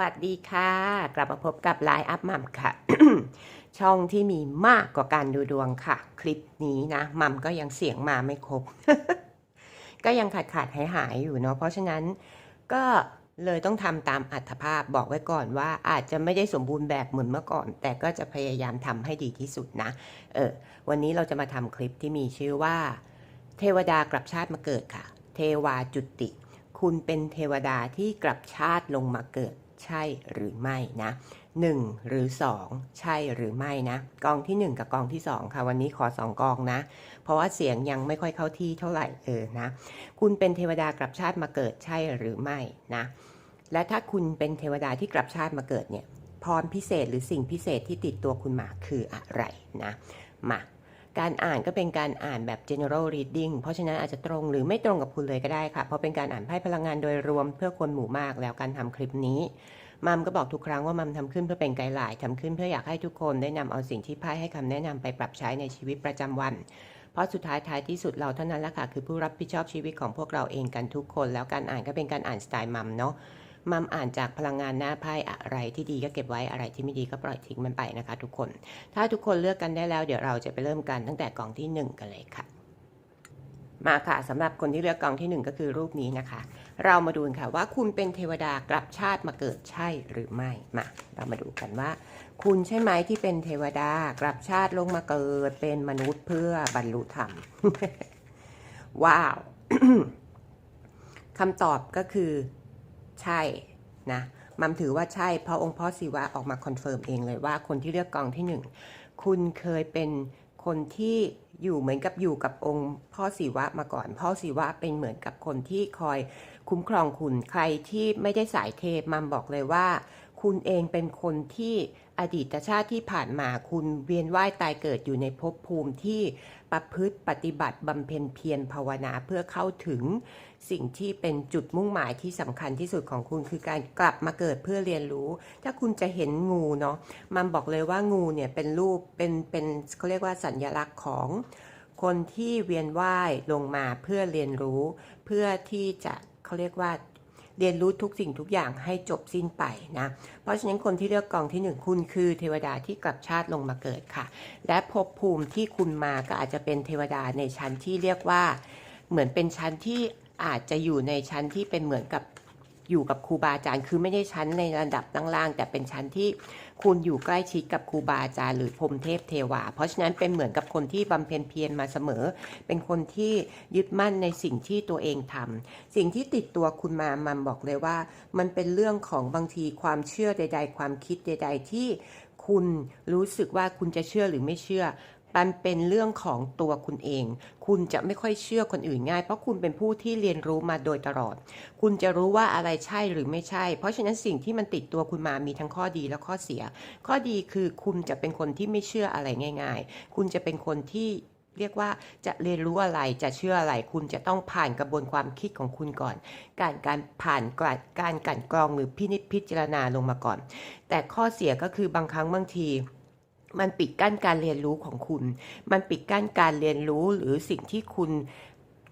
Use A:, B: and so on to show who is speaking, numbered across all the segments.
A: วัสดีค่ะ กลับมาพบกับไลน์อัพมัมค่ะ ช่องที่มีมากกว่าการดูดวงค่ะ คลิปนี้นะมัมก็ยังเสียงมาไม่ครบ ก็ยังขาดขาดหายหายอยู่เนาะเพราะฉะนั้นก็เลยต้องทำตามอัตภาพบอกไว้ก่อนว่าอาจจะไม่ได้สมบูรณ์แบบเหมือนเมื่อก่อน แต่ก็จะพยายามทำให้ดีที่สุดนะเออวันนี้เราจะมาทำคลิปที่มีชื่อว่า เทวดากลับชาติมาเกิดค่ะ เทวาจุติคุณเป็นเทวดาที่กลับชาติลงมาเกิด ใช่หรือไม่นะหนึ่งหรือสองใช่หรือไม่นะ กองที่หนึ่งกับกองที่สองค่ะ วันนี้ขอสองกองนะ เพราะว่าเสียงยังไม่ค่อยเข้าที่เท่าไหร่เออนะ คุณเป็นเทวดากลับชาติมาเกิดใช่หรือไม่นะ และถ้าคุณเป็นเทวดาที่กลับชาติมาเกิดเนี่ยพรพิเศษหรือสิ่งพิเศษที่ติดตัวคุณมาคืออะไรนะมา การอ่านก็เป็นการอ่านแบบ general reading เพราะฉะนั้นอาจจะตรงหรือไม่ตรงกับคุณเลยก็ได้ค่ะ เพราะเป็นการอ่านไพ่พลังงานโดยรวมเพื่อคนหมู่มากแล้วการทำคลิปนี้มัมก็บอกทุกครั้งว่ามัมทำขึ้นเพื่อเป็นไกด์ไลน์ทำขึ้นเพื่ออยากให้ทุกคนได้นำเอาสิ่งที่ไพ่ให้คำแนะนำไปปรับใช้ในชีวิตประจำวัน เพราะสุดท้ายท้ายที่สุดเราเท่านั้นละค่ะคือผู้รับผิดชอบชีวิตของพวกเราเองกันทุกคน แล้วการอ่านก็เป็นการอ่านสไตล์มัมเนาะ มัมอ่านจากพลังงานหน้าไพ่อะไรที่ดีก็เก็บไว้อะไรที่ไม่ดีก็ปล่อยทิ้งมันไปนะคะ ทุกคน ถ้าทุกคนเลือกกันได้แล้ว เดี๋ยวเราจะไปเริ่มกันตั้งแต่กล่องที่หนึ่งกันเลยค่ะ มาค่ะสำหรับคนที่เลือกกล่องที่หนึ่งก็คือรูปนี้นะคะ เรามาดูกันค่ะว่าคุณเป็นเทวดากลับชาติมาเกิดใช่หรือไม่มาเรามาดูกันว่า คุณใช่ไหมที่เป็นเทวดากลับชาติลงมาเกิด เป็นมนุษย์เพื่อบรรลุธรรมว้าวคำตอบก็คือ ใช่นะมัมถือว่าใช่เพราะองค์พ่อศิวะออกมาคอนเฟิร์มเองเลยว่าคนที่เลือกกองที่หนึ่งคุณเคยเป็นคนที่อยู่เหมือนกับอยู่กับองค์พ่อศิวะมาก่อน พ่อศิวะเป็นเหมือนกับคนที่คอยคุ้มครองคุณใครที่ไม่ได้สายเทพมัมบอกเลยว่า คุณเองเป็นคนที่อดีตชาติที่ผ่านมาคุณเวียนว่ายตายเกิดอยู่ในภพภูมิที่ประพฤติปฏิบัติบำเพ็ญเพียรภาวนาเพื่อเข้าถึง สิ่งที่เป็นจุดมุ่งหมายที่สำคัญที่สุดของคุณคือการกลับมาเกิดเพื่อเรียนรู้ ถ้าคุณจะเห็นงูเนาะมันบอกเลยว่างูเนี่ยเป็นรูปเป็นเป็นเขาเรียกว่าสัญลักษณ์ของคนที่เวียนว่ายลงมาเพื่อเรียนรู้ เพื่อที่จะเขาเรียกว่า เรียนรู้ทุกสิ่งทุกอย่างให้จบสิ้นไปนะ เพราะฉะนั้นคนที่เลือกกองที่หนึ่งคุณคือเทวดาที่กลับชาติลงมาเกิดค่ะ และภพภูมิที่คุณมาก็อาจจะเป็นเทวดาในชั้นที่เรียกว่า เหมือนเป็นชั้นที่อาจจะอยู่ในชั้นที่เป็นเหมือนกับ อยู่กับครูบาอาจารย์ คือไม่ได้ชั้นในระดับล่างๆแต่เป็นชั้นที่คุณอยู่ใกล้ชิดกับครูบาอาจารย์หรือพรมเทพเทวา เพราะฉะนั้นเป็นเหมือนกับคนที่บำเพ็ญเพียรมาเสมอ เป็นคนที่ยึดมั่นในสิ่งที่ตัวเองทำสิ่งที่ติดตัวคุณมามันบอกเลยว่า มันเป็นเรื่องของบางทีความเชื่อใด ๆ ความคิดใด ๆ ที่คุณรู้สึกว่าคุณจะเชื่อหรือไม่เชื่อ มันเป็นเรื่องของตัวคุณเอง คุณจะไม่ค่อยเชื่อคนอื่นง่าย เพราะคุณเป็นผู้ที่เรียนรู้มาโดยตลอด คุณจะรู้ว่าอะไรใช่หรือไม่ใช่ เพราะฉะนั้นสิ่งที่มันติดตัวคุณมามีทั้งข้อดีและข้อเสีย ข้อดีคือคุณจะเป็นคนที่ไม่เชื่ออะไรง่าย ๆ คุณจะเป็นคนที่เรียกว่าจะเรียนรู้อะไรจะเชื่ออะไร คุณจะต้องผ่านกระบวนความคิดของคุณก่อน การการผ่านการการกลั่นกรองหรือพินิจพิจารณาลงมาก่อน แต่ข้อเสียก็คือบางครั้งบางที มันปิดกั้นการเรียนรู้ของคุณ มันปิดกั้นการเรียนรู้หรือสิ่งที่คุณ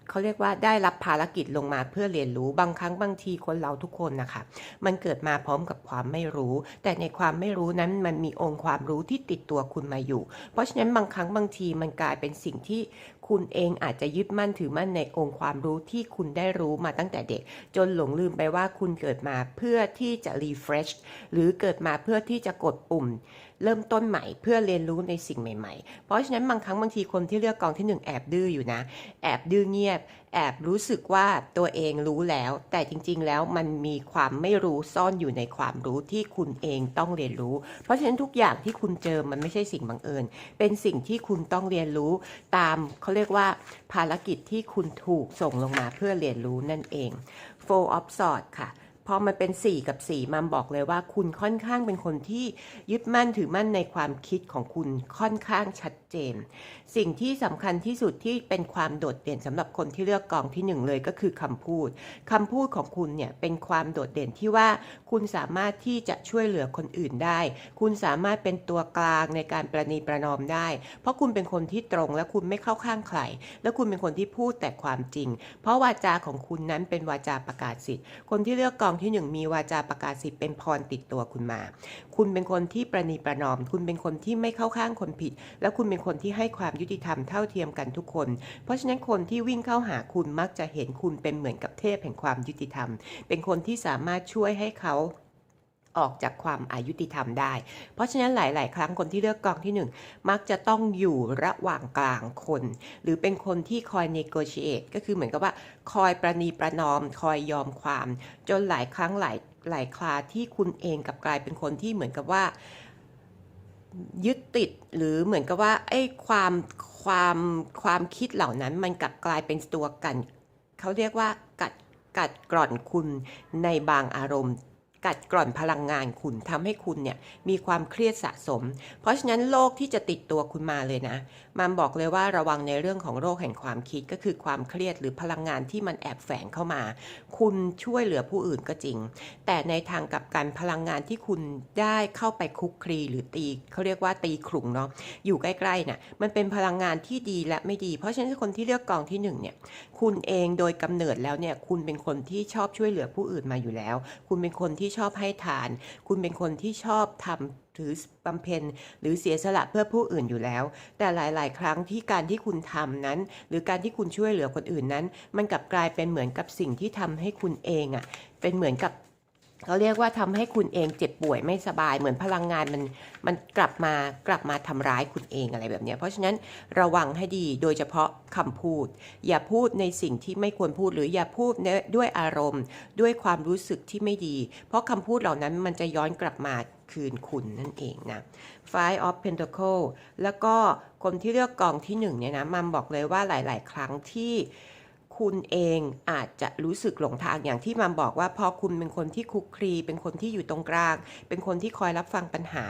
A: เขาเรียกว่าได้รับภารกิจลงมาเพื่อเรียนรู้บางครั้งบางทีคนเราทุกคนนะคะ มันเกิดมาพร้อมกับความไม่รู้ แต่ในความไม่รู้นั้นมันมีองค์ความรู้ที่ติดตัวคุณมาอยู่ เพราะฉะนั้นบางครั้งบางทีมันกลายเป็นสิ่งที่คุณเองอาจจะยึดมั่นถือมั่นในองค์ความรู้ที่คุณได้รู้มาตั้งแต่เด็ก จนหลงลืมไปว่าคุณเกิดมาเพื่อที่จะ refresh หรือเกิดมาเพื่อที่จะกดปุ่ม เริ่มต้นใหม่ เพื่อเรียนรู้ในสิ่งใหม่ ๆ เพราะฉะนั้นบางครั้งบางทีคนที่เลือกกองที่หนึ่งแอบดื้ออยู่นะ แอบดื้อเงียบ แอบรู้สึกว่าตัวเองรู้แล้ว แต่จริงๆแล้วมันมีความไม่รู้ซ่อนอยู่ในความรู้ที่คุณเองต้องเรียนรู้ เพราะฉะนั้นทุกอย่างที่คุณเจอมันไม่ใช่สิ่งบังเอิญ เป็นสิ่งที่คุณต้องเรียนรู้ตามเขาเรียกว่าภารกิจที่คุณถูกส่งลงมาเพื่อเรียนรู้นั่นเอง f o r of Swords ค่ะ พอมันเป็น 4 กับ 4 มันบอกเลยว่าคุณค่อนข้างเป็นคนที่ยึดมั่นถือมั่นในความคิดของคุณค่อนข้างชัดเจน สิ่งที่สำคัญที่สุดที่เป็นความโดดเด่นสำหรับคนที่เลือกกองที่หนึ่งเลยก็คือคำพูดคำพูดของคุณเนี่ยเป็นความโดดเด่นที่ว่าคุณสามารถที่จะช่วยเหลือคนอื่นได้ คุณสามารถเป็นตัวกลางในการประนีประนอมได้ เพราะคุณเป็นคนที่ตรงและคุณไม่เข้าข้างใครและคุณเป็นคนที่พูดแต่ความจริง เพราะวาจาของคุณนั้นเป็นวาจาประกาศสิทธิ์คนที่เลือกกองที่หนึ่งมีวาจาประกาศสิทธิ์เป็นพรติดตัวคุณมา คุณเป็นคนที่ประนีประนอม คุณเป็นคนที่ไม่เข้าข้างคนผิด และคุณเป็นคนที่ให้ความยุติธรรมเท่าเทียมกันทุกคน เพราะฉะนั้นคนที่วิ่งเข้าหาคุณมักจะเห็นคุณเป็นเหมือนกับเทพแห่งความยุติธรรม เป็นคนที่สามารถช่วยให้เขา ออกจากความอายุติธรรมได้ เพราะฉะนั้นหลาย ๆ ครั้งคนที่เลือกกองที่หนึ่งมักจะต้องอยู่ระหว่างกลางคน หรือเป็นคนที่คอย negotiate ก็คือเหมือนกับว่า คอยประนีประนอม คอยยอมความ จนหลายครั้งหลายหลายคราที่คุณเองกับกลายเป็นคนที่เหมือนกับว่ายึดติดหรือเหมือนกับว่าไอ้ความความความคิดเหล่านั้นมันกลับกลายเป็นตัวกัน เขาเรียกว่ากัดกัดกร่อนคุณในบางอารมณ์ กัดกร่อนพลังงานคุณทำให้คุณเนี่ยมีความเครียดสะสม เพราะฉะนั้นโรคที่จะติดตัวคุณมาเลยนะมันบอกเลยว่าระวังในเรื่องของโรคแห่งความคิดก็คือความเครียดหรือพลังงานที่มันแอบแฝงเข้ามา คุณช่วยเหลือผู้อื่นก็จริง แต่ในทางกับกันพลังงานที่คุณได้เข้าไปคุกคลีหรือตีเขาเรียกว่าตีขลุ่งเนาะอยู่ใกล้ๆน่ะมันเป็นพลังงานที่ดีและไม่ดี เพราะฉะนั้นคนที่เลือกกองที่หนึ่งเนี่ยคุณเองโดยกำเนิดแล้วเนี่ยคุณเป็นคนที่ชอบช่วยเหลือผู้อื่นมาอยู่แล้ว คุณเป็นคนที่ชอบให้ทาน คุณเป็นคนที่ชอบทำถือบำเพ็ญหรือเสียสละเพื่อผู้อื่นอยู่แล้ว แต่หลาย ๆ ครั้งที่การที่คุณทำนั้น หรือการที่คุณช่วยเหลือคนอื่นนั้น มันกลับกลายเป็นเหมือนกับสิ่งที่ทำให้คุณเองอะ่ะเป็นเหมือนกับ เขาเรียกว่าทำให้คุณเองเจ็บป่วยไม่สบาย เหมือนพลังงานมันมันกลับมากลับมาทำร้ายคุณเองอะไรแบบนี้เพราะฉะนั้นระวังให้ดีโดยเฉพาะคำพูด อย่าพูดในสิ่งที่ไม่ควรพูดหรืออย่าพูดเนด้วยอารมณ์ ด้วยความรู้สึกที่ไม่ดี เพราะคำพูดเหล่านั้นมันจะย้อนกลับมาคืนคุณนั่นเองนะ Five of Pentacle แล้วก็คนที่เลือกกองที่หนึ่งเนี่ยนะมัมบอกเลยว่าหลาย ๆ ครั้งที่ คุณเองอาจจะรู้สึกหลงทางอย่างที่มัมบอกว่าพอคุณเป็นคนที่คุกคลีเป็นคนที่อยู่ตรงกลาง เป็นคนที่คอยรับฟังปัญหา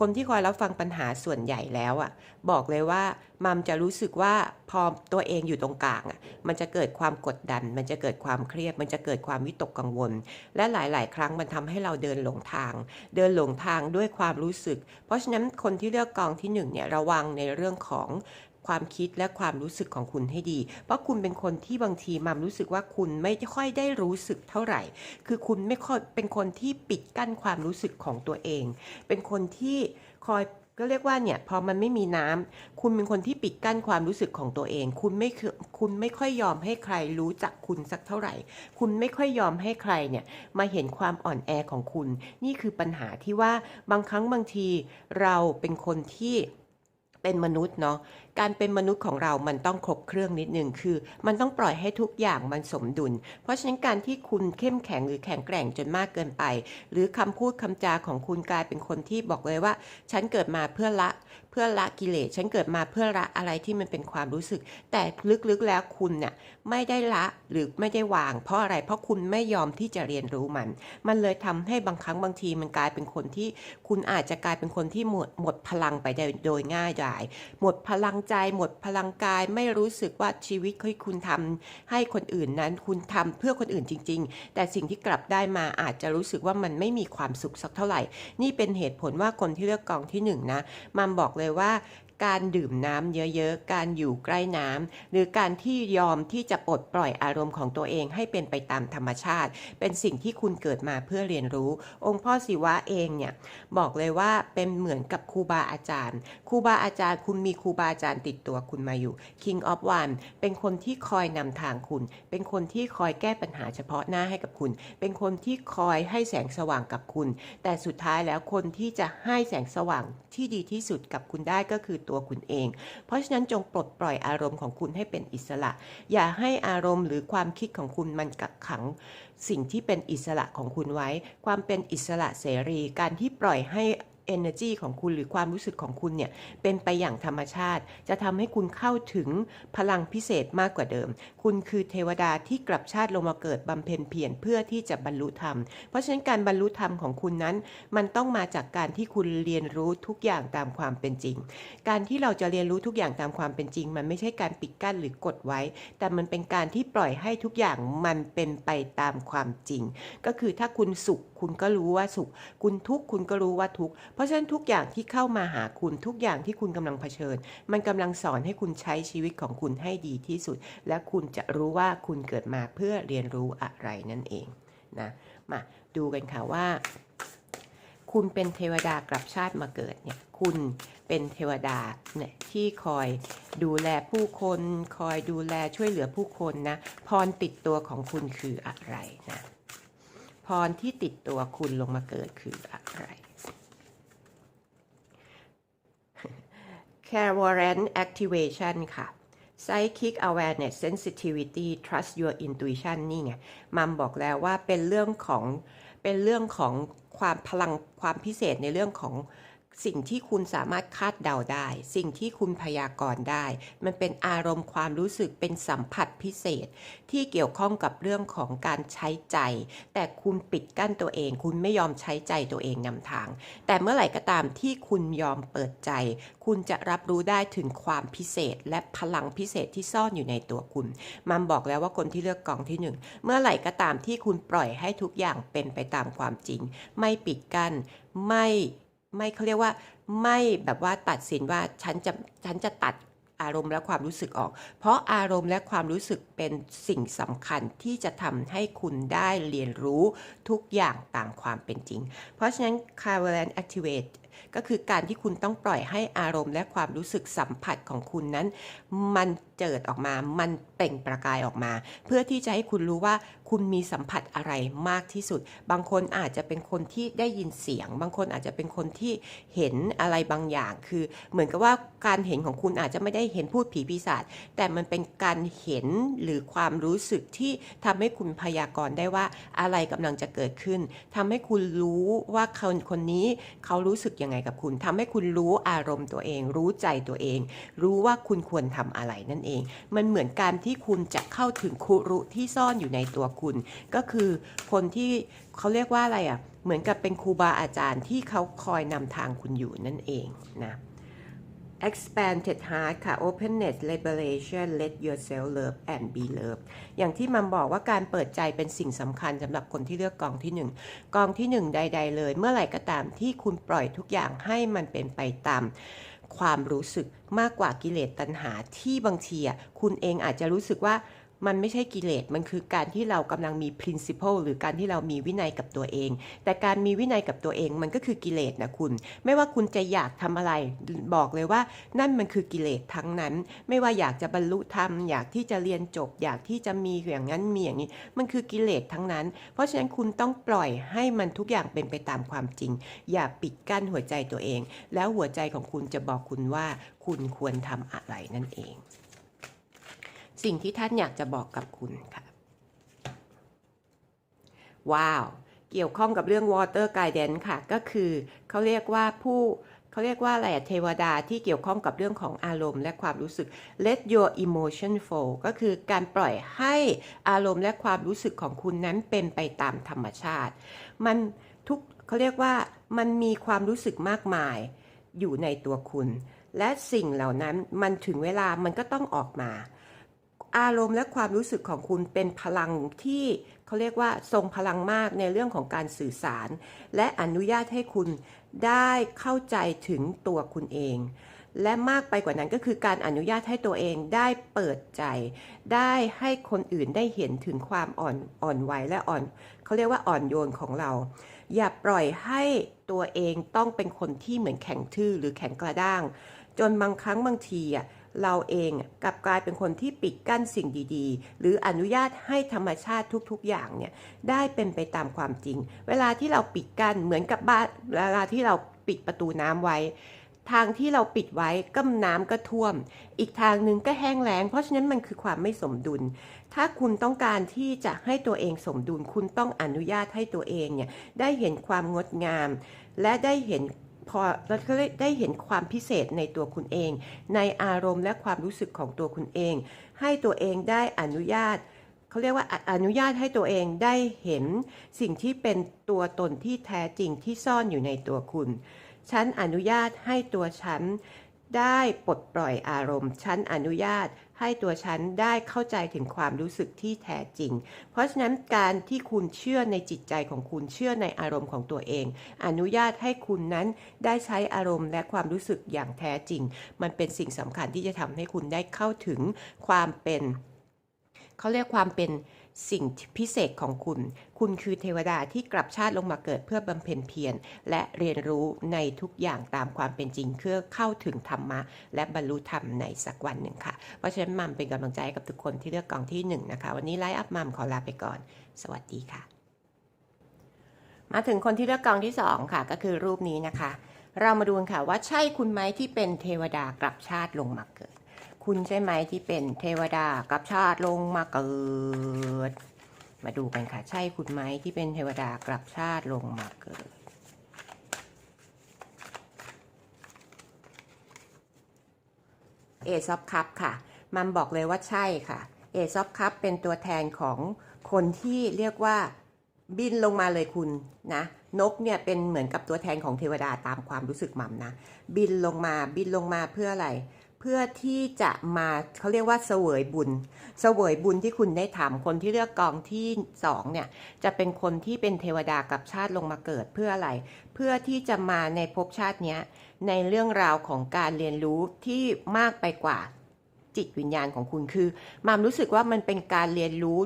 A: คนที่คอยรับฟังปัญหาส่วนใหญ่แล้วอะ บอกเลยว่ามัมจะรู้สึกว่าพอตัวเองอยู่ตรงกลางอะมันจะเกิดความกดดัน มันจะเกิดความเครียด มันจะเกิดความวิตกกังวล และหลาย ๆ ครั้งมันทำให้เราเดินหลงทาง เดินหลงทางด้วยความรู้สึก เพราะฉะนั้นคนที่เลือกกองที่หนึ่งเนี่ยระวังในเรื่องของ ความคิดและความรู้สึกของคุณให้ดี เพราะคุณเป็นคนที่บางทีมัมรู้สึกว่าคุณไม่ค่อยได้รู้สึกเท่าไหร่ คือคุณไม่ค่อยเป็นคนที่ปิดกั้นความรู้สึกของตัวเอง เป็นคนที่คอยก็เรียกว่าเนี่ยพอมันไม่มีน้ำคุณเป็นคนที่ปิดกั้นความรู้สึกของตัวเอง คุณไม่คือคุณไม่ค่อยยอมให้ใครรู้จักคุณสักเท่าไหร่ คุณไม่ค่อยยอมให้ใครเนี่ยมาเห็นความอ่อนแอของคุณ นี่คือปัญหาที่ว่าบางครั้งบางทีเราเป็นคนที่ เป็นมนุษย์เนาะการเป็นมนุษย์ของเรามันต้องครบเครื่องนิดนึงคือ มันต้องปล่อยให้ทุกอย่างมันสมดุล เพราะฉะนั้นการที่คุณเข้มแข็งหรือแข็งแกร่งจนมากเกินไป หรือคำพูดคำจาของคุณกลายเป็นคนที่บอกเลยว่า ฉันเกิดมาเพื่อละเพื่อละกิเลสฉันเกิดมาเพื่อละอะไรที่มันเป็นความรู้สึก แต่ลึกๆแล้วคุณเนี่ยไม่ได้ละหรือไม่ได้วาง เพราะอะไร เพราะคุณไม่ยอมที่จะเรียนรู้มัน มันเลยทำให้บางครั้งบางทีมันกลายเป็นคนที่ คุณอาจจะกลายเป็นคนที่หมดหมดพลังไปโดยง่ายดายหมดพลังใจ หมดพลังกาย ไม่รู้สึกว่าชีวิตที่คุณทำให้คนอื่นนั้นคุณทำเพื่อคนอื่นจริง ๆ แต่สิ่งที่กลับได้มาอาจจะรู้สึกว่ามันไม่มีความสุขสักเท่าไหร่ นี่เป็นเหตุผลว่าคนที่เลือกกองที่หนึ่งนะมัมบอกเลยว่าการดื่มน้ำเยอะๆ การอยู่ใกล้น้ำหรือการที่ยอมที่จะปลดปล่อยอารมณ์ของตัวเองให้เป็นไปตามธรรมชาติ เป็นสิ่งที่คุณเกิดมาเพื่อเรียนรู้ องค์พ่อศิวะเองเนี่ยบอกเลยว่าเป็นเหมือนกับครูบาอาจารย์ ครูบาอาจารย์ คุณมีครูบาอาจารย์ติดตัวคุณมาอยู่ King of One เป็นคนที่คอยนำทางคุณ เป็นคนที่คอยแก้ปัญหาเฉพาะหน้าให้กับคุณ เป็นคนที่คอยให้แสงสว่างกับคุณ แต่สุดท้ายแล้วคนที่จะให้แสงสว่างที่ดีที่สุดกับคุณได้ก็คือตัวคุณเอง เพราะฉะนั้นจงปลดปล่อยอารมณ์ของคุณให้เป็นอิสระ อย่าให้อารมณ์หรือความคิดของคุณมันกักขังสิ่งที่เป็นอิสระของคุณไว้ ความเป็นอิสระเสรี การที่ปล่อยให้ energy ของคุณหรือความรู้สึกของคุณเนี่ยเป็นไปอย่างธรรมชาติ จะทำให้คุณเข้าถึงพลังพิเศษมากกว่าเดิม คุณคือเทวดาที่กลับชาติลงมาเกิดบำเพ็ญเพียรเพื่อที่จะบรรลุธรรม เพราะฉะนั้นการบรรลุธรรมของคุณนั้น มันต้องมาจากการที่คุณเรียนรู้ทุกอย่างตามความเป็นจริง การที่เราจะเรียนรู้ทุกอย่างตามความเป็นจริง มันไม่ใช่การปิดกั้นหรือกดไว้ แต่มันเป็นการที่ปล่อยให้ทุกอย่างมันเป็นไปตามความจริง ก็คือถ้าคุณสุขคุณก็รู้ว่าสุข คุณทุกข์คุณก็รู้ว่าทุกข์เพราะฉะนั้นทุกอย่างที่เข้ามาหาคุณทุกอย่างที่คุณกำลังเผชิญ มันกำลังสอนให้คุณใช้ชีวิตของคุณให้ดีที่สุด และคุณจะรู้ว่าคุณเกิดมาเพื่อเรียนรู้อะไรนั่นเองนะมาดูกันค่ะว่า คุณเป็นเทวดากลับชาติมาเกิดเนี่ยคุณเป็นเทวดาเนี่ยที่คอยดูแลผู้คน คอยดูแลช่วยเหลือผู้คนนะพรติดตัวของคุณคืออะไรนะพรที่ติดตัวคุณลงมาเกิดคืออะไร Clairvoyant Activation ค่ะ Psychic Awareness Sensitivity Trust Your Intuition นี่ไง มัมบอกแล้วว่าเป็นเรื่องของ เป็นเรื่องของความพลังความพิเศษในเรื่องของ สิ่งที่คุณสามารถคาดเดาได้ สิ่งที่คุณพยากรณ์ได้ มันเป็นอารมณ์ความรู้สึกเป็นสัมผัสพิเศษ ที่เกี่ยวข้องกับเรื่องของการใช้ใจ แต่คุณปิดกั้นตัวเอง คุณไม่ยอมใช้ใจตัวเองนำทาง แต่เมื่อไหร่ก็ตามที่คุณยอมเปิดใจ คุณจะรับรู้ได้ถึงความพิเศษ และพลังพิเศษที่ซ่อนอยู่ในตัวคุณมัมบอกแล้วว่าคนที่เลือกกองที่หนึ่งเมื่อไหร่ก็ตามที่คุณปล่อยให้ทุกอย่างเป็นไปตามความจริง ไม่ปิดกั้นไม่ ไม่เขาเรียกว่าไม่แบบว่าตัดสินว่าฉันจะฉันจะตัดอารมณ์และความรู้สึกออก เพราะอารมณ์และความรู้สึกเป็นสิ่งสำคัญที่จะทำให้คุณได้เรียนรู้ทุกอย่างตามความเป็นจริง เพราะฉะนั้น c a r v a l a n Activate ก็คือการที่คุณต้องปล่อยให้อารมณ์และความรู้สึกสัมผัสของคุณนั้น มัน เจิดออกมา มันเปล่งประกายออกมา เพื่อที่จะให้คุณรู้ว่าคุณมีสัมผัสอะไรมากที่สุด บางคนอาจจะเป็นคนที่ได้ยินเสียง บางคนอาจจะเป็นคนที่เห็นอะไรบางอย่าง คือ เหมือนกับว่าการเห็นของคุณอาจจะไม่ได้เห็นพูดผีปีศาจแต่มันเป็นการเห็นหรือความรู้สึกที่ทำให้คุณพยากรณ์ได้ว่าอะไรกำลังจะเกิดขึ้นทำให้คุณรู้ว่าคนคนนี้เขารู้สึกยังไงกับคุณทำให้คุณรู้อารมณ์ตัวเอง รู้ใจตัวเอง รู้ว่าคุณควรทำอะไรนั่นเองมันเหมือนการที่คุณจะเข้าถึงคุรุที่ซ่อนอยู่ในตัวคุณ ก็คือคนที่เขาเรียกว่าอะไรอะ เหมือนกับเป็นครูบาอาจารย์ที่เขาคอยนำทางคุณอยู่นั่นเองนะ expanded heart ค่ะ openness liberation let yourself love and be loved อย่างที่มัมบอกว่าการเปิดใจเป็นสิ่งสำคัญสำหรับคนที่เลือกกองที่หนึ่งกองที่หนึ่งใด ๆ เลย เมื่อไหร่ก็ตามที่คุณปล่อยทุกอย่างให้มันเป็นไปตาม ความรู้สึกมากกว่ากิเลสตัณหาที่บางทีอะคุณเองอาจจะรู้สึกว่า มันไม่ใช่กิเลส มันคือการที่เรากำลังมี principle หรือการที่เรามีวินัยกับตัวเอง แต่การมีวินัยกับตัวเองมันก็คือกิเลสนะคุณ ไม่ว่าคุณจะอยากทำอะไร บอกเลยว่า นั่นมันคือกิเลสทั้งนั้น ไม่ว่าอยากจะบรรลุธรรม อยากที่จะเรียนจบ อยากที่จะมีอย่างนั้นมีอย่างนี้ มันคือกิเลสทั้งนั้น เพราะฉะนั้นคุณต้องปล่อยให้มันทุกอย่างเป็นไปตามความจริง อย่าปิดกั้นหัวใจตัวเอง แล้วหัวใจของคุณจะบอกคุณว่า คุณควรทำอะไรนั่นเอง สิ่งที่ท่านอยากจะบอกกับคุณค่ะ ว้าว เกี่ยวข้องกับเรื่อง water guidance ค่ะ ก็คือเขาเรียกว่าผู้เขาเรียกว่าอะไรเทวดาที่เกี่ยวข้องกับเรื่องของอารมณ์และความรู้สึก let your emotion flow ก็คือการปล่อยให้อารมณ์และความรู้สึกของคุณนั้นเป็นไปตามธรรมชาติ มันทุกเขาเรียกว่ามันมีความรู้สึกมากมายอยู่ในตัวคุณ และสิ่งเหล่านั้นมันถึงเวลามันก็ต้องออกมา อารมณ์และความรู้สึกของคุณเป็นพลังที่เขาเรียกว่าทรงพลังมากในเรื่องของการสื่อสาร และอนุญาตให้คุณได้เข้าใจถึงตัวคุณเอง และมากไปกว่านั้นก็คือการอนุญาตให้ตัวเองได้เปิดใจ ได้ให้คนอื่นได้เห็นถึงความอ่อนอ่อนไหวและอ่อนเขาเรียกว่าอ่อนโยนของเรา อย่าปล่อยให้ตัวเองต้องเป็นคนที่เหมือนแข็งทื่อหรือแข็งกระด้าง จนบางครั้งบางทีอะ เราเองกลับกลายเป็นคนที่ปิดกั้นสิ่งดีๆ หรืออนุญาตให้ธรรมชาติทุกๆอย่างเนี่ยได้เป็นไปตามความจริง เวลาที่เราปิดกั้นเหมือนกับบ้านเวลาที่เราปิดประตูน้ำไว้ ทางที่เราปิดไว้ก็น้ำก็ท่วม อีกทางหนึ่งก็แห้งแล้ง เพราะฉะนั้นมันคือความไม่สมดุล ถ้าคุณต้องการที่จะให้ตัวเองสมดุล คุณต้องอนุญาตให้ตัวเองเนี่ยได้เห็นความงดงาม และได้เห็น พอแล้วก็ได้เห็นความพิเศษในตัวคุณเอง ในอารมณ์และความรู้สึกของตัวคุณเอง ให้ตัวเองได้อนุญาตเขาเรียกว่าอนุญาตให้ตัวเองได้เห็นสิ่งที่เป็นตัวตนที่แท้จริงที่ซ่อนอยู่ในตัวคุณ ฉันอนุญาตให้ตัวฉันได้ปลดปล่อยอารมณ์ ฉันอนุญาต ให้ตัวฉันได้เข้าใจถึงความรู้สึกที่แท้จริง เพราะฉะนั้นการที่คุณเชื่อในจิตใจของคุณเชื่อในอารมณ์ของตัวเอง อนุญาตให้คุณนั้นได้ใช้อารมณ์และความรู้สึกอย่างแท้จริง มันเป็นสิ่งสำคัญที่จะทำให้คุณได้เข้าถึงความเป็น เขาเรียกความเป็น สิ่งพิเศษของคุณ คุณคือเทวดาที่กลับชาติลงมาเกิดเพื่อบำเพ็ญเพียรและเรียนรู้ในทุกอย่างตามความเป็นจริงเพื่อเข้าถึงธรรมะ และบรรลุธรรมในสักวันหนึ่งค่ะ เพราะฉะนั้นมัมเป็นกำลังใจกับทุกคนที่เลือกกองที่หนึ่งนะคะ วันนี้ไลฟ์อัพมัมขอลาไปก่อน สวัสดีค่ะ มาถึงคนที่เลือกกองที่สองค่ะก็คือรูปนี้นะคะ เรามาดูกันค่ะว่าใช่คุณไหมที่เป็นเทวดากลับชาติลงมาเกิด คุณใช่ไหมที่เป็นเทวดากลับชาติลงมาเกิด มาดูกันค่ะ ใช่คุณไหมที่เป็นเทวดากลับชาติลงมาเกิด เอซอฟคัพค่ะ มันบอกเลยว่าใช่ค่ะ เอซอฟคัพเป็นตัวแทนของคนที่เรียกว่าบินลงมาเลยคุณนะนกเนี่ยเป็นเหมือนกับตัวแทนของเทวดาตามความรู้สึกมัมนะ บินลงมาบินลงมาเพื่ออะไร เพื่อที่จะมาเขาเรียกว่าเสวยบุญ เสวยบุญที่คุณได้ทำคนที่เลือกกองที่สองเนี่ยจะเป็นคนที่เป็นเทวดากับชาติลงมาเกิดเพื่ออะไร เพื่อที่จะมาในภพชาตินี้ในเรื่องราวของการเรียนรู้ที่มากไปกว่าจิตวิญญาณของคุณคือมามรู้สึกว่ามันเป็นการเรียนรู้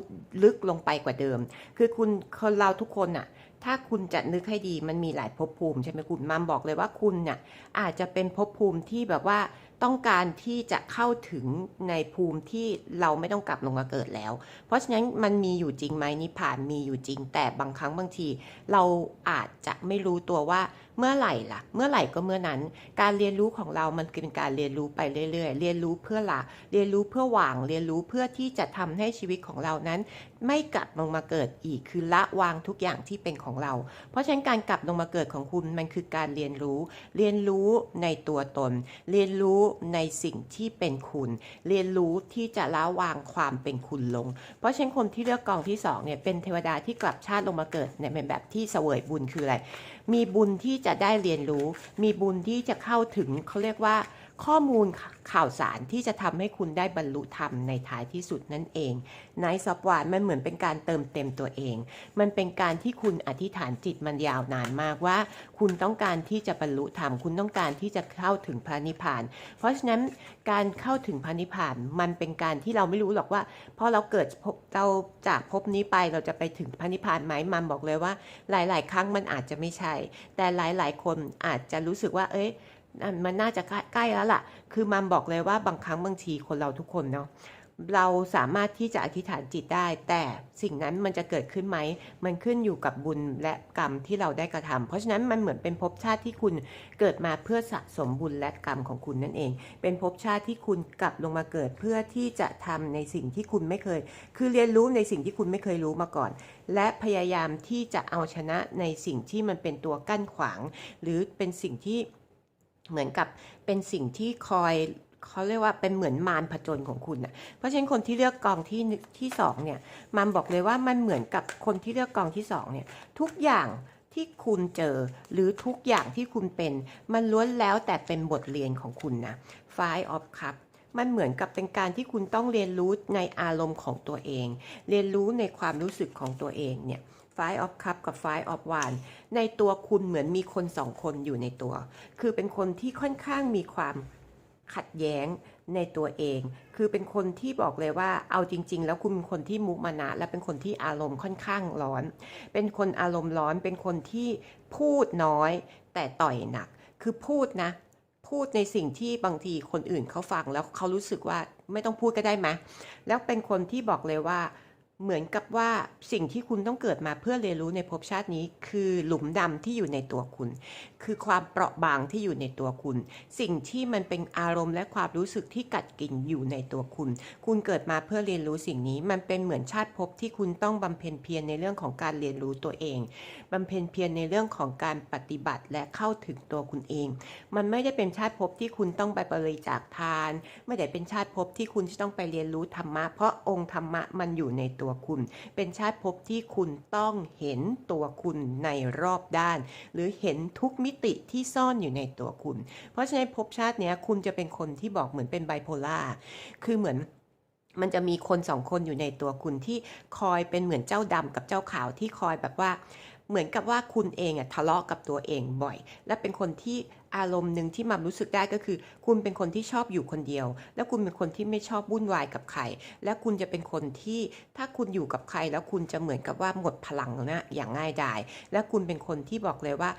A: ลึกลงไปกว่าเดิม คือคุณคนเราทุกคนน่ะถ้าคุณจะนึกให้ดีมันมีหลายภพภูมิใช่ไหมคุณมามบอกเลยว่าคุณน่ะอาจจะเป็นภพภูมิที่แบบว่า ต้องการที่จะเข้าถึงในภูมิที่เราไม่ต้องกลับลงมาเกิดแล้ว เพราะฉะนั้นมันมีอยู่จริงไหมนิพพานมีอยู่จริง แต่บางครั้งบางที เราอาจจะไม่รู้ตัวว่าเมื่อไหร่ล่ะ เมื่อไหร่ก็เมื่อนั้น การเรียนรู้ของเรามันเป็นการเรียนรู้ไปเรื่อยๆ เรียนรู้เพื่อละ เรียนรู้เพื่อหว่าง เรียนรู้เพื่อที่จะทำให้ชีวิตของเรานั้น ไม่กลับลงมาเกิดอีกคือละวางทุกอย่างที่เป็นของเรา เพราะฉะนั้นการกลับลงมาเกิดของคุณมันคือการเรียนรู้ เรียนรู้ในตัวตน เรียนรู้ในสิ่งที่เป็นคุณ เรียนรู้ที่จะละวางความเป็นคุณลง เพราะฉะนั้นคนที่เลือกกองที่สองเนี่ยเป็นเทวดาที่กลับชาติลงมาเกิดเนี่ยเป็นแบบที่เสวยบุญคืออะไรมีบุญที่จะได้เรียนรู้ มีบุญที่จะเข้าถึงเขาเรียกว่า ข้อมูลข่าวสารที่จะทำให้คุณได้บรรลุธรรมในท้ายที่สุดนั่นเองในซอฟต์วานมันเหมือนเป็นการเติมเต็มตัวเอง มันเป็นการที่คุณอธิษฐานจิตมันยาวนานมากว่า คุณต้องการที่จะบรรลุธรรม คุณต้องการที่จะเข้าถึงพระนิพพาน เพราะฉะนั้นการเข้าถึงพระนิพพานมันเป็นการที่เราไม่รู้หรอกว่าพอเราเกิดเราจากภพนี้ไปเราจะไปถึงพระนิพพานไหมมันบอกเลยว่า หลาย ๆ ครั้งมันอาจจะไม่ใช่ แต่หลาย ๆ คนอาจจะรู้สึกว่า เอ้ย มันน่าจะใกล้แล้วล่ะ คือมันบอกเลยว่าบางครั้งบางทีคนเราทุกคนเนาะเราสามารถที่จะอธิษฐานจิตได้ แต่สิ่งนั้นมันจะเกิดขึ้นไหม มันขึ้นอยู่กับบุญและกรรมที่เราได้กระทำเพราะฉะนั้นมันเหมือนเป็นภพชาติที่คุณเกิดมาเพื่อสะสมบุญและกรรมของคุณนั่นเอง เป็นภพชาติที่คุณกลับลงมาเกิดเพื่อที่จะทำในสิ่งที่คุณไม่เคย คือเรียนรู้ในสิ่งที่คุณไม่เคยรู้มาก่อน และพยายามที่จะเอาชนะในสิ่งที่มันเป็นตัวกั้นขวาง หรือเป็นสิ่งที่ เหมือนกับเป็นสิ่งที่คอยเขาเรียกว่าเป็นเหมือนมารผจญของคุณอะเพราะฉะนั้นคนที่เลือกกองที่ที่สองเนี่ยมันบอกเลยว่ามันเหมือนกับคนที่เลือกกองที่สองเนี่ยทุกอย่างที่คุณเจอหรือทุกอย่างที่คุณเป็น มันล้วนแล้วแต่เป็นบทเรียนของคุณนะ Five of Cup มันเหมือนกับเป็นการที่คุณต้องเรียนรู้ในอารมณ์ของตัวเอง เรียนรู้ในความรู้สึกของตัวเองเนี่ย Five of Cup กับ Five of Wand ในตัวคุณเหมือนมีคนสองคนอยู่ในตัว คือเป็นคนที่ค่อนข้างมีความขัดแย้งในตัวเอง คือเป็นคนที่บอกเลยว่า เอาจริง ๆ แล้วคุณเป็นคนที่มุมานะ และเป็นคนที่อารมณ์ค่อนข้างร้อน เป็นคนอารมณ์ร้อน เป็นคนที่พูดน้อย แต่ต่อยหนัก คือพูดนะ พูดในสิ่งที่บางทีคนอื่นเขาฟังแล้วเขารู้สึกว่าไม่ต้องพูดก็ได้ไหมแล้วเป็นคนที่บอกเลยว่า เหมือนกับว่าสิ่งที่คุณต้องเกิดมาเพื่อเรียนรู้ในภพชาตินี้ คือหลุมดำที่อยู่ในตัวคุณ คือความเปราะบางที่อยู่ในตัวคุณ สิ่งที่มันเป็นอารมณ์และความรู้สึกที่กัดกินอยู่ในตัวคุณ คุณเกิดมาเพื่อเรียนรู้สิ่งนี้ มันเป็นเหมือนชาติภพที่คุณต้องบำเพ็ญเพียรในเรื่องของการเรียนรู้ตัวเองบำเพ็ญเพียรในเรื่องของการปฏิบัติและเข้าถึงตัวคุณเอง มันไม่ได้เป็นชาติภพที่คุณต้องไปบริจาคทาน ไม่ได้เป็นชาติภพที่คุณจะต้องไปเรียนรู้ธรรมะ เพราะองค์ธรรมะมันอยู่ในตัวคุณ เป็นชาติภพที่คุณต้องเห็นตัวคุณในรอบด้าน หรือเห็นทุกมิติที่ซ่อนอยู่ในตัวคุณ เพราะฉะนั้นภพชาตินี้คุณจะเป็นคนที่บอกเหมือนเป็นไบโพล่าคือเหมือนมันจะมีคนสองคนอยู่ในตัวคุณที่คอยเป็นเหมือนเจ้าดำกับเจ้าขาวที่คอยแบบว่า เหมือนกับว่าคุณเองอะทะเลาะกับตัวเองบ่อย และเป็นคนที่ อารมณ์หนึ่งที่มัมรู้สึกได้ก็คือ คุณเป็นคนที่ชอบอยู่คนเดียว และคุณเป็นคนที่ไม่ชอบวุ่นวายกับใคร และคุณจะเป็นคนที่ถ้าคุณอยู่กับใคร แล้วคุณจะเหมือนกับว่าหมดพลังนะอย่างง่ายดายและคุณเป็นคนที่บอกเลยว่า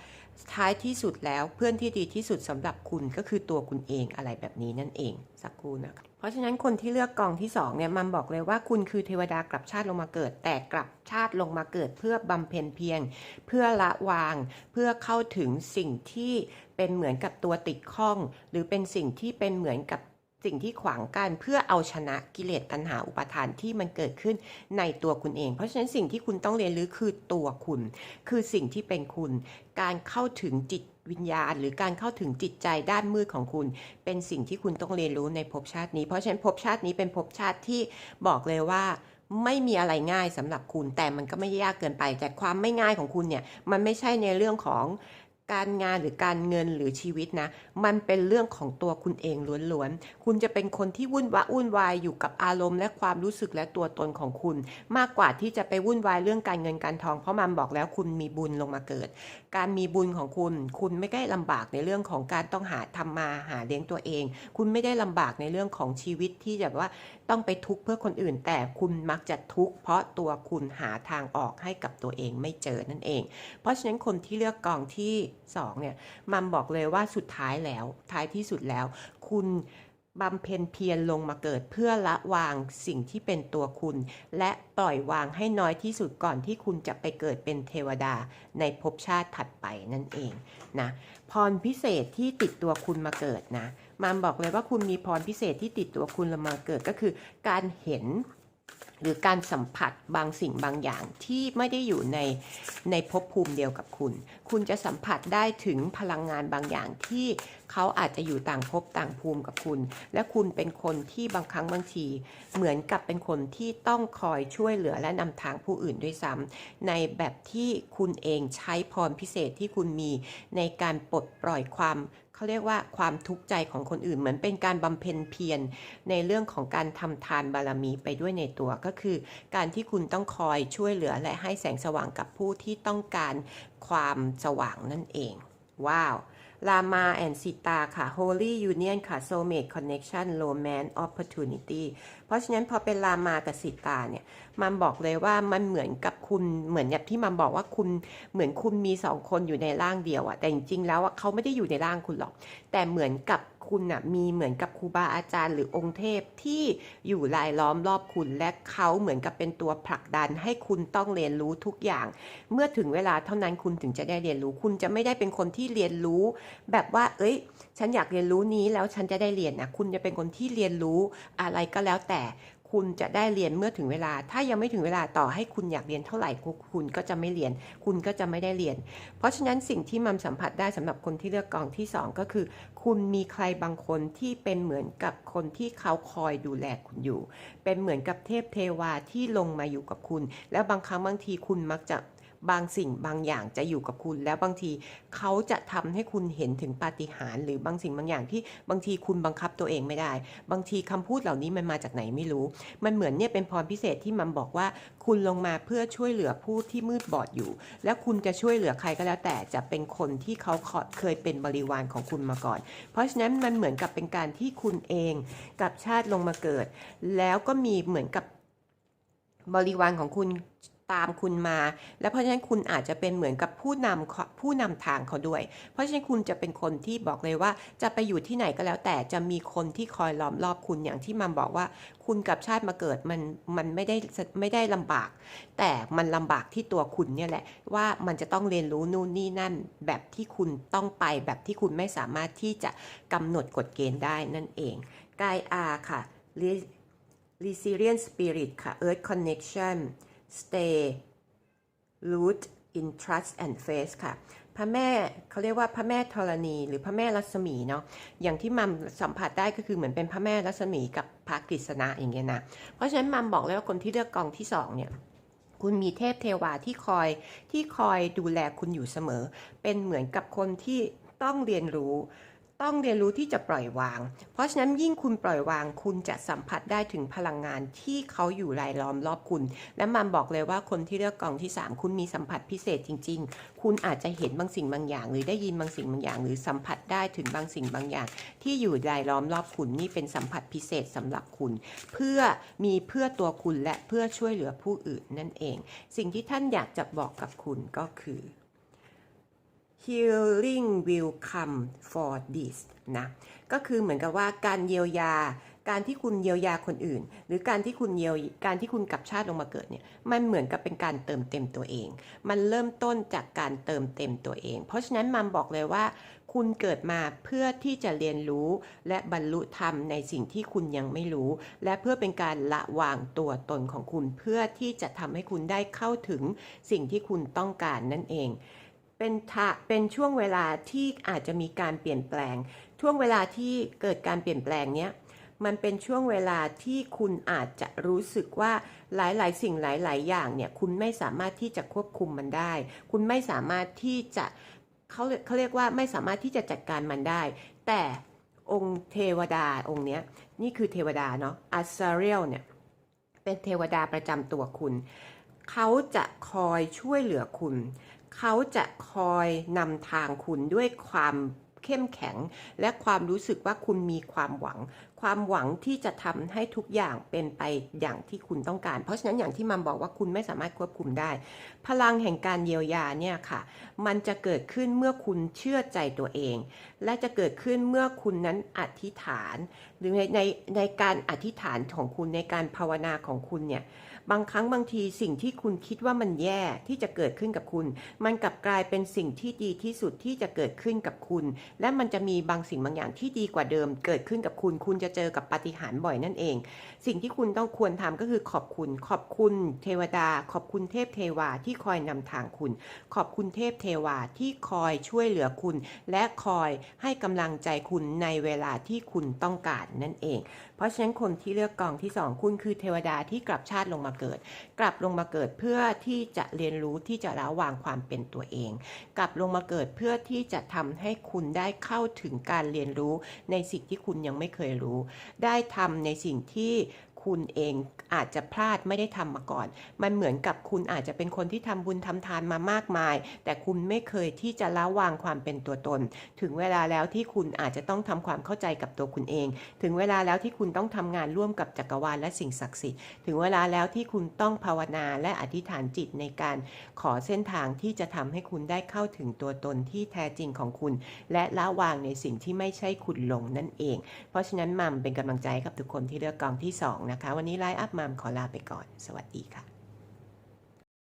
A: ท้ายที่สุดแล้วเพื่อนที่ดีที่สุดสำหรับคุณก็คือตัวคุณเองอะไรแบบนี้นั่นเอง สักครู่นะคะเพราะฉะนั้นคนที่เลือกกองที่สองเนี่ยมันบอกเลยว่าคุณคือเทวดากลับชาติลงมาเกิด แต่กลับชาติลงมาเกิดเพื่อบำเพ็ญเพียรเพื่อละวาง เพื่อเข้าถึงสิ่งที่เป็นเหมือนกับตัวติดข้อง หรือเป็นสิ่งที่เป็นเหมือนกับสิ่งที่ขวางกันเพื่อเอาชนะกิเลสตัณหาอุปาทานที่มันเกิดขึ้นในตัวคุณเอง เพราะฉะนั้นสิ่งที่คุณต้องเรียนรู้คือตัวคุณ คือสิ่งที่เป็นคุณ การเข้าถึงจิตวิญญาณ หรือการเข้าถึงจิตใจด้านมืดของคุณ เป็นสิ่งที่คุณต้องเรียนรู้ในภพชาตินี้ เพราะฉะนั้นภพชาตินี้เป็นภพชาติที่บอกเลยว่าไม่มีอะไรง่ายสำหรับคุณแต่มันก็ไม่ยากเกินไป แต่ความไม่ง่ายของคุณเนี่ยมันไม่ใช่ในเรื่องของ การงานหรือการเงินหรือชีวิตนะ มันเป็นเรื่องของตัวคุณเองล้วนๆ คุณจะเป็นคนที่วุ่นวายวุ่นวายอยู่กับอารมณ์และความรู้สึกและตัวตนของคุณ มากกว่าที่จะไปวุ่นวายเรื่องการเงินการทอง เพราะมันบอกแล้วคุณมีบุญลงมาเกิด การมีบุญของคุณ คุณไม่ได้ลำบากในเรื่องของการต้องหาทำมาหาเลี้ยงตัวเอง คุณไม่ได้ลำบากในเรื่องของชีวิตที่แบบว่าต้องไปทุกข์เพื่อคนอื่น แต่คุณมักจะทุกข์เพราะตัวคุณหาทางออกให้กับตัวเองไม่เจอนั่นเอง เพราะฉะนั้นคนที่เลือกกองที่สองเนี่ยมัมบอกเลยว่าสุดท้ายแล้วท้ายที่สุดแล้ว คุณบำเพ็ญเพียรลงมาเกิดเพื่อละวางสิ่งที่เป็นตัวคุณ และปล่อยวางให้น้อยที่สุดก่อนที่คุณจะไปเกิดเป็นเทวดาในภพชาติถัดไปนั่นเองนะพรพิเศษที่ติดตัวคุณมาเกิดนะ มัมบอกเลยว่าคุณมีพรพิเศษที่ติดตัวคุณละมาเกิดก็คือการเห็นหรือการสัมผัสบางสิ่งบางอย่างที่ไม่ได้อยู่ในในภพภูมิเดียวกับคุณ คุณจะสัมผัสได้ถึงพลังงานบางอย่างที่เขาอาจจะอยู่ต่างภพต่างภูมิกับคุณ และคุณเป็นคนที่บางครั้งบางที เหมือนกับเป็นคนที่ต้องคอยช่วยเหลือและนำทางผู้อื่นด้วยซ้ำในแบบที่คุณเองใช้พรพิเศษที่คุณมีในการปลดปล่อยความ เขาเรียกว่าความทุกข์ใจของคนอื่น เหมือนเป็นการบำเพ็ญเพียรในเรื่องของการทำทานบารมีไปด้วยในตัวก็คือ การที่คุณต้องคอยช่วยเหลือและให้แสงสว่างกับผู้ที่ต้องการความสว่างนั่นเอง ว้าว ลามาแอนซิตาค่ะ Holy Union ค่ะ Soulmate Connection Romance Opportunity เพราะฉะนั้นพอเป็นลามากับสิตาเนี่ยมันบอกเลยว่ามันเหมือนกับคุณเหมือนแบบที่มันบอกว่าคุณเหมือนคุณมีสองคนอยู่ในร่างเดียวอะแต่จริงๆแล้วอะเขาไม่ได้อยู่ในร่างคุณหรอก แต่เหมือนกับ คุณอะมีเหมือนกับครูบาอาจารย์หรือองค์เทพที่อยู่รายล้อมรอบคุณ และเขาเหมือนกับเป็นตัวผลักดันให้คุณต้องเรียนรู้ทุกอย่าง เมื่อถึงเวลาเท่านั้นคุณถึงจะได้เรียนรู้ คุณจะไม่ได้เป็นคนที่เรียนรู้ แบบว่า เอ้ย ฉันอยากเรียนรู้นี้แล้วฉันจะได้เรียนนะคุณจะเป็นคนที่เรียนรู้อะไรก็แล้วแต่คุณจะได้เรียนเมื่อถึงเวลา ถ้ายังไม่ถึงเวลาต่อให้คุณอยากเรียนเท่าไหร่คุณก็จะไม่เรียน คุณก็จะไม่ได้เรียน เพราะฉะนั้นสิ่งที่มัมสัมผัสได้สำหรับคนที่เลือกกองที่สองก็คือ คุณมีใครบางคนที่เป็นเหมือนกับคนที่เขาคอยดูแลคุณอยู่ เป็นเหมือนกับเทพเทวาที่ลงมาอยู่กับคุณ แล้วบางครั้งบางทีคุณมักจะ บางสิ่งบางอย่างจะอยู่กับคุณ แล้วบางทีเขาจะทำให้คุณเห็นถึงปาฏิหาริย์หรือบางสิ่งบางอย่างที่บางทีคุณบังคับตัวเองไม่ได้ บางทีคำพูดเหล่านี้มันมาจากไหนไม่รู้ มันเหมือนเนี่ยเป็นพรพิเศษที่มันบอกว่า คุณลงมาเพื่อช่วยเหลือผู้ที่มืดบอดอยู่ แล้วคุณจะช่วยเหลือใครก็แล้วแต่จะเป็นคนที่เขาเคยเป็นบริวารของคุณมาก่อน เพราะฉะนั้นมันเหมือนกับเป็นการที่คุณเองกับชาติลงมาเกิด แล้วก็มีเหมือนกับบริวารของคุณ ตามคุณมา และเพราะฉะนั้นคุณอาจจะเป็นเหมือนกับผู้นำผู้นำทางเขาด้วย เพราะฉะนั้นคุณจะเป็นคนที่บอกเลยว่าจะไปอยู่ที่ไหนก็แล้ว แต่จะมีคนที่คอยล้อมรอบคุณอย่างที่มัมบอกว่า คุณกับชาติมาเกิดมันมันไม่ได้ไม่ได้ลำบาก แต่มันลำบากที่ตัวคุณเนี่ยแหละว่ามันจะต้องเรียนรู้นู่นนี่นั่น แบบที่คุณต้องไปแบบที่คุณไม่สามารถที่จะกำหนดกฎเกณฑ์ได้นั่นเองกายอาค่ะ Resilient Spirit ค่ะ Earth Connection stay root in trust and faith ค่ะ พระแม่เขาเรียกว่าพระแม่ธรณี หรือพระแม่รัศมีเนาะ อย่างที่มัมสัมผัสได้ก็คือเหมือนเป็นพระแม่รัศมีกับพระกฤษณะอย่างเงี้ยนะ เพราะฉะนั้นมัมบอกเลยว่าคนที่เลือกกองที่สองเนี่ยคุณมีเทพเทวาที่คอยที่คอยดูแลคุณอยู่เสมอ เป็นเหมือนกับคนที่ต้องเรียนรู้ ต้องเรียนรู้ที่จะปล่อยวาง เพราะฉะนั้นยิ่งคุณปล่อยวาง คุณจะสัมผัสได้ถึงพลังงานที่เขาอยู่รายล้อมรอบคุณ และมันบอกเลยว่าคนที่เลือกกองที่ 3 คุณมีสัมผัสพิเศษจริง ๆ คุณอาจจะเห็นบางสิ่งบางอย่าง หรือได้ยินบางสิ่งบางอย่าง หรือสัมผัสได้ถึงบางสิ่งบางอย่าง ที่อยู่รายล้อมรอบคุณนี่เป็นสัมผัสพิเศษสำหรับคุณ เพื่อมีเพื่อตัวคุณและเพื่อช่วยเหลือผู้อื่นนั่นเอง สิ่งที่ท่านอยากจะบอกกับคุณก็คือ healing will come for this นะ ก็คือเหมือนกับว่าการเยียวยา การที่คุณเยียวยาคนอื่น หรือการที่คุณเยียวการที่คุณกลับชาติลงมาเกิดเนี่ย มันเหมือนกับเป็นการเติมเต็มตัวเอง มันเริ่มต้นจากการเติมเต็มตัวเอง เพราะฉะนั้นมัมบอกเลยว่า คุณเกิดมาเพื่อที่จะเรียนรู้ และบรรลุธรรมในสิ่งที่คุณยังไม่รู้ และเพื่อเป็นการละวางตัวตนของคุณ เพื่อที่จะทำให้คุณได้เข้าถึงสิ่งที่คุณต้องการนั่นเอง เป็นทะเป็นช่วงเวลาที่อาจจะมีการเปลี่ยนแปลง ช่วงเวลาที่เกิดการเปลี่ยนแปลงเนี้ยมันเป็นช่วงเวลาที่คุณอาจจะรู้สึกว่าหลายๆ สิ่งหลาย ๆ อย่างเนี่ยคุณไม่สามารถที่จะควบคุมมันได้ คุณไม่สามารถที่จะเขาเขาเรียกว่าไม่สามารถที่จะจัดการมันได้ แต่องค์เทวดาองค์เนี้ยนี่คือเทวดาเนาะอัสซาเรียลเนี่ยเป็นเทวดาประจำตัวคุณ เขาจะคอยช่วยเหลือคุณ เขาจะคอยนำทางคุณด้วยความเข้มแข็ง และความรู้สึกว่าคุณมีความหวัง ความหวังที่จะทำให้ทุกอย่างเป็นไปอย่างที่คุณต้องการ เพราะฉะนั้นอย่างที่มัมบอกว่าคุณไม่สามารถควบคุมได้ พลังแห่งการเยียวยาเนี่ยค่ะ มันจะเกิดขึ้นเมื่อคุณเชื่อใจตัวเอง และจะเกิดขึ้นเมื่อคุณนั้นอธิษฐาน หรือในในในการอธิษฐานของคุณในการภาวนาของคุณเนี่ย บางครั้งบางทีสิ่งที่คุณคิดว่ามันแย่ที่จะเกิดขึ้นกับคุณ มันกลับกลายเป็นสิ่งที่ดีที่สุดที่จะเกิดขึ้นกับคุณ และมันจะมีบางสิ่งบางอย่างที่ดีกว่าเดิม เกิดขึ้นกับคุณ คุณจะเจอกับปาฏิหาริย์บ่อยนั่นเอง สิ่งที่คุณต้องควรทำก็คือขอบคุณ ขอบคุณเทวดา ขอบคุณเทพเทวาที่คอยนำทางคุณ ขอบคุณเทพเทวาที่คอยช่วยเหลือคุณ และคอยให้กำลังใจคุณในเวลาที่คุณต้องการนั่นเอง เพราะฉะนั้นคนที่เลือกกองที่สองคุณคือเทวดาที่กลับชาติลงมาเกิด กลับลงมาเกิดเพื่อที่จะเรียนรู้ที่จะละวางความเป็นตัวเอง กลับลงมาเกิดเพื่อที่จะทำให้คุณได้เข้าถึงการเรียนรู้ในสิ่งที่คุณยังไม่เคยรู้ ได้ทำในสิ่งที่ คุณเองอาจจะพลาดไม่ได้ทำมาก่อน มันเหมือนกับคุณอาจจะเป็นคนที่ทำบุญทำทานมามากมาย แต่คุณไม่เคยที่จะละวางความเป็นตัวตน ถึงเวลาแล้วที่คุณอาจจะต้องทำความเข้าใจกับตัวคุณเอง ถึงเวลาแล้วที่คุณต้องทำงานร่วมกับจักรวาลและสิ่งศักดิ์สิทธิ์ ถึงเวลาแล้วที่คุณต้องภาวนาและอธิษฐานจิตในการขอเส้นทางที่จะทำให้คุณได้เข้าถึงตัวตนที่แท้จริงของคุณ และละวางในสิ่งที่ไม่ใช่คุณหลงนั่นเอง เพราะฉะนั้นมัมเป็นกำลังใจกับทุกคนที่เลือกกองที่สองนะคะ วันนี้ไลฟ์อัพมามขอลาไปก่อน สวัสดีค่ะ